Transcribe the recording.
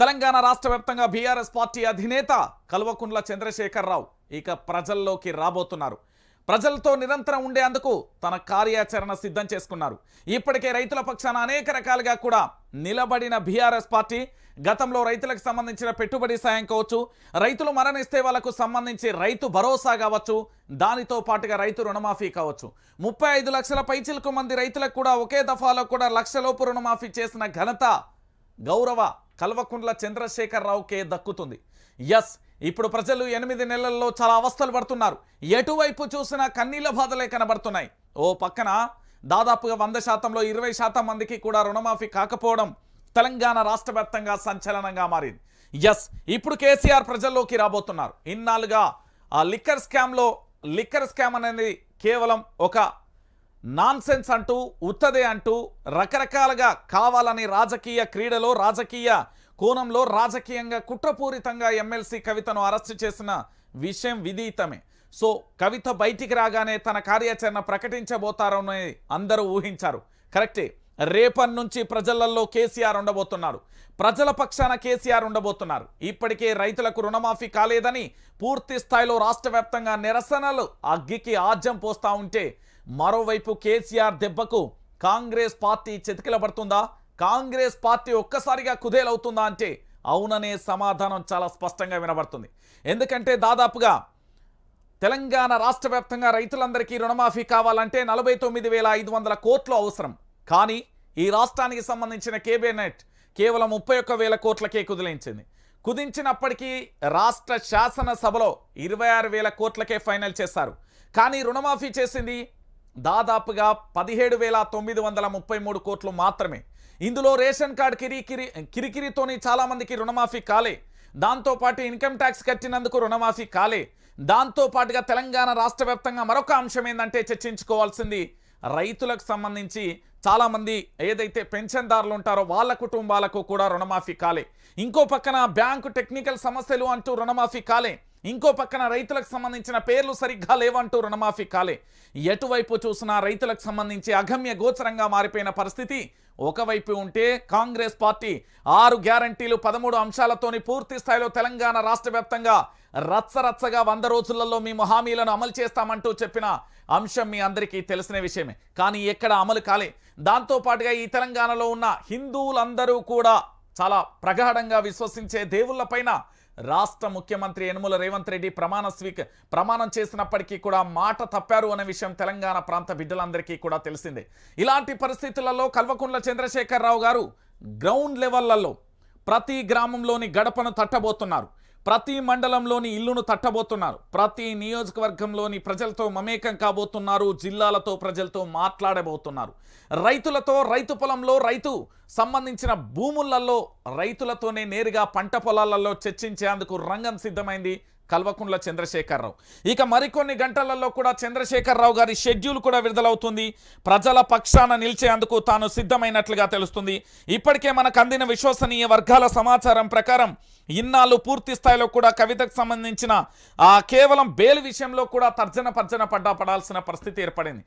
తెలంగాణ రాష్ట్ర వ్యాప్తంగా BRS party అధినేత కల్వకుంట్ల చంద్రశేఖరరావు ఇక ప్రజల్లోకి రాబోతున్నారు. ప్రజలతో నిరంతరం ఉండేందుకు తన కార్యాచరణ సిద్ధం చేసుకున్నారు. ఇప్పటికే రైతుల పక్షాన అనేక రకాలుగా కూడా నిలబడిన బీఆర్ఎస్ పార్టీ గతంలో రైతులకు సంబంధించిన పెట్టుబడి సాయం కావచ్చు రైతులు మరణిస్తే వాళ్ళకు సంబంధించి రైతు భరోసా కావచ్చు దానితో పాటుగా రైతు రుణమాఫీ కావచ్చు. ముప్పై ఐదు లక్షల పైచిలకు మంది రైతులకు కూడా ఒకే దఫాలో కూడా లక్షలోపు రుణమాఫీ చేసిన ఘనత గౌరవ కల్వకుంట్ల చంద్రశేఖరరావుకే దక్కుతుంది. ఎస్ ఇప్పుడు ప్రజలు ఎనిమిది నెలల్లో చాలా అవస్థలు పడుతున్నారు. ఎటువైపు చూసినా కన్నీళ్ళ బాధలే కనబడుతున్నాయి. ఓ పక్కన దాదాపుగా వంద శాతంలో ఇరవై శాతం మందికి కూడా రుణమాఫీ కాకపోవడం తెలంగాణ రాష్ట్ర వ్యాప్తంగా సంచలనంగా మారింది. ఎస్ ఇప్పుడు కేసీఆర్ ప్రజల్లోకి రాబోతున్నారు. ఇన్నాళ్ళుగా ఆ లిక్కర్ స్కామ్లో లిక్కర్ స్కామ్ అనేది కేవలం ఒక నాన్సెన్స్ అంటూ ఉత్తదే అంటూ రకరకాలుగా కావాలని రాజకీయ క్రీడలో రాజకీయ కోణంలో రాజకీయంగా కుట్రపూరితంగా ఎమ్మెల్సీ కవితను అరెస్ట్ చేసిన విషయం విదితమే. సో కవిత బయటికి రాగానే తన కార్యాచరణ ప్రకటించబోతారని అందరూ ఊహించారు. కరెక్టే. రేపటి నుంచి ప్రజలలో కేసీఆర్ ఉండబోతున్నారు ప్రజల పక్షాన కేసీఆర్ ఉండబోతున్నారు. ఇప్పటికే రైతులకు రుణమాఫీ కాలేదని పూర్తి స్థాయిలో రాష్ట్ర వ్యాప్తంగా నిరసనలు అగ్గికి ఆజ్యం పోస్తా ఉంటే మరోవైపు కేసీఆర్ దెబ్బకు కాంగ్రెస్ పార్టీ చెతికిలబడుతుందా? కాంగ్రెస్ పార్టీ ఒక్కసారిగా కుదేలవుతుందా అంటే అవుననే సమాధానం చాలా స్పష్టంగా వినబడుతుంది. ఎందుకంటే దాదాపుగా తెలంగాణ రాష్ట్ర వ్యాప్తంగా రైతులందరికీ రుణమాఫీ కావాలంటే నలభై తొమ్మిది వేల ఐదు వందల కోట్లు అవసరం. కానీ ఈ రాష్ట్రానికి సంబంధించిన కేబినెట్ కేవలం ముప్పై ఒక్క వేల కోట్లకే కుదిలించింది. కుదించినప్పటికీ రాష్ట్ర శాసనసభలో ఇరవై ఆరు వేల కోట్లకే ఫైనల్ చేశారు. కానీ రుణమాఫీ చేసింది దాదాపుగా పదిహేడు వేల తొమ్మిది వందల ముప్పై మూడు కోట్లు మాత్రమే. ఇందులో రేషన్ కార్డు కిరికిరి కిరికిరితోని చాలామందికి రుణమాఫీ కాలే. దాంతోపాటు ఇన్కమ్ ట్యాక్స్ కట్టినందుకు రుణమాఫీ కాలే. దాంతోపాటుగా తెలంగాణ రాష్ట్ర వ్యాప్తంగా మరొక అంశం ఏంటంటే చర్చించుకోవాల్సింది రైతులకు సంబంధించి చాలామంది ఏదైతే పెన్షన్దారులు ఉంటారో వాళ్ళ కుటుంబాలకు కూడా రుణమాఫీ కాలే. ఇంకో పక్కన బ్యాంకు టెక్నికల్ సమస్యలు అంటూ రుణమాఫీ కాలే. ఇంకో పక్కన రైతులకు సంబంధించిన పేర్లు సరిగ్గా లేవంటూ రుణమాఫీ కాలే. ఎటువైపు చూసినా రైతులకు సంబంధించి అగమ్య గోచరంగా మారిపోయిన పరిస్థితి. ఒకవైపు ఉంటే కాంగ్రెస్ పార్టీ ఆరు గ్యారంటీలు పదమూడు అంశాలతోని పూర్తి స్థాయిలో తెలంగాణ రాష్ట్ర వ్యాప్తంగా రచ్చరచ్చగా వంద రోజులలో మేము హామీలను అమలు చేస్తామంటూ చెప్పిన అంశం మీ అందరికీ తెలిసిన విషయమే. కానీ ఎక్కడ అమలు కాలే. దాంతో పాటుగా ఈ తెలంగాణలో ఉన్న హిందువులందరూ కూడా చాలా ప్రగాఢంగా విశ్వసించే దేవుళ్ళపైన రాష్ట్ర ముఖ్యమంత్రి యనుమల రేవంత్ రెడ్డి ప్రమాణ స్వీక ప్రమాణం చేసినప్పటికీ కూడా మాట తప్పారు అనే విషయం తెలంగాణ ప్రాంత బిడ్డలందరికీ కూడా తెలిసిందే. ఇలాంటి పరిస్థితులలో కల్వకుంట్ల చంద్రశేఖరరావు గారు గ్రౌండ్ లెవెల్లలో ప్రతి గ్రామంలోని గడపను తట్టబోతున్నారు. ప్రతి మండలంలోని ఇల్లును తట్టబోతున్నారు. ప్రతి నియోజకవర్గంలోని ప్రజలతో మమేకం కాబోతున్నారు. జిల్లాలతో ప్రజలతో మాట్లాడబోతున్నారు. రైతులతో రైతు పొలంలో రైతు సంబంధించిన భూములలో రైతులతోనే నేరుగా పంట పొలాలలో చర్చించేందుకు రంగం సిద్ధమైంది. కల్వకుంట్ల చంద్రశేఖరరావు. ఇక మరికొన్ని గంటలలో కూడా చంద్రశేఖరరావు గారి షెడ్యూల్ కూడా విడుదలవుతుంది. ప్రజల పక్షాన నిలిచేందుకు తాను సిద్ధమైనట్లుగా తెలుస్తుంది. ఇప్పటికే మనకు అందిన విశ్వసనీయ వర్గాల సమాచారం ప్రకారం ఇన్నాళ్ళు పూర్తి స్థాయిలో కూడా కవితకు సంబంధించిన ఆ కేవలం బెయిల్ విషయంలో కూడా తర్జన పర్జన పడ్డా పడాల్సిన పరిస్థితి ఏర్పడింది.